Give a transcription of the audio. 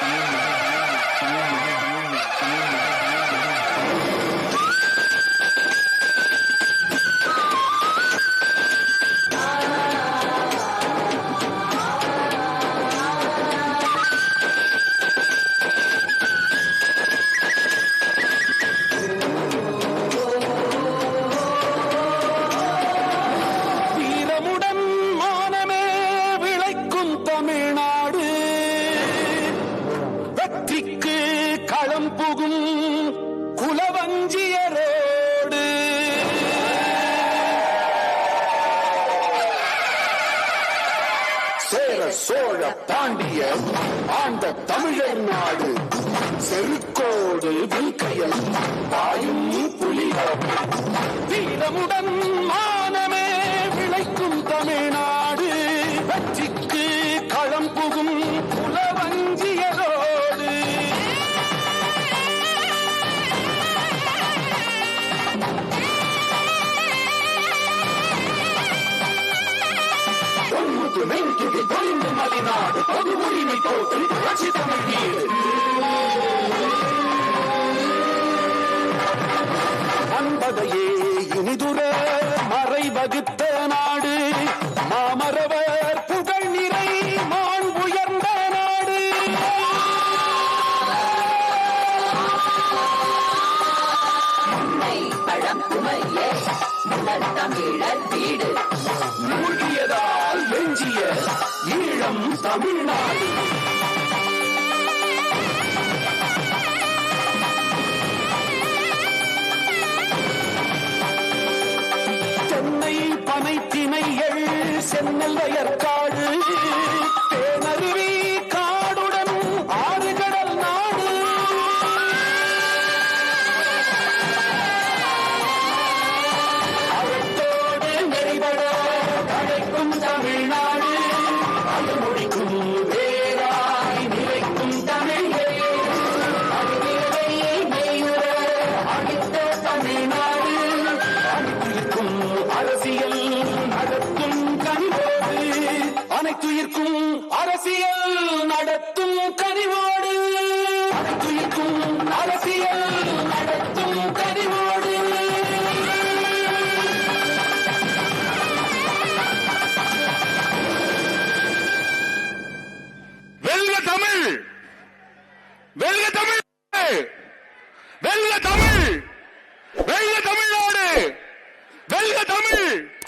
வீரமுடன் குலவஞ்சியரோடு சேர சோழ பாண்டிய ஆண்ட தமிழர் நாடு. செருக்கோடு வில்கையல் தாயும் புலிகள் வீரமுடன் மா தொன்முத்து மென்கிது தொழிந்து மதிநாடு பொது உரிமை தோற்று புரட்சி தமிழ் வீடு அன்பதையே இனிதுர மறை வகுத்த நாடு மாமரவர் புகழ் நிறை மான் உயர்ந்த நாடு. பழம்புமையே தமிழர் வீடு. தமிழ்நாடு சென்னை பனை திணைகள் சென்னல் வயற்காடு தேனருவி படைத்துயிர்க்கும் அரசியல் நடத்தும் கனிவோடு. படைத்துயிர்க்கும் அரசியல் நடத்தும் கனிவோடு. வெல்க தமிழ். வெல்க தமிழ். வெல்க தமிழ். வெல்க தமிழ்நாடு. வெல்க தமிழ்.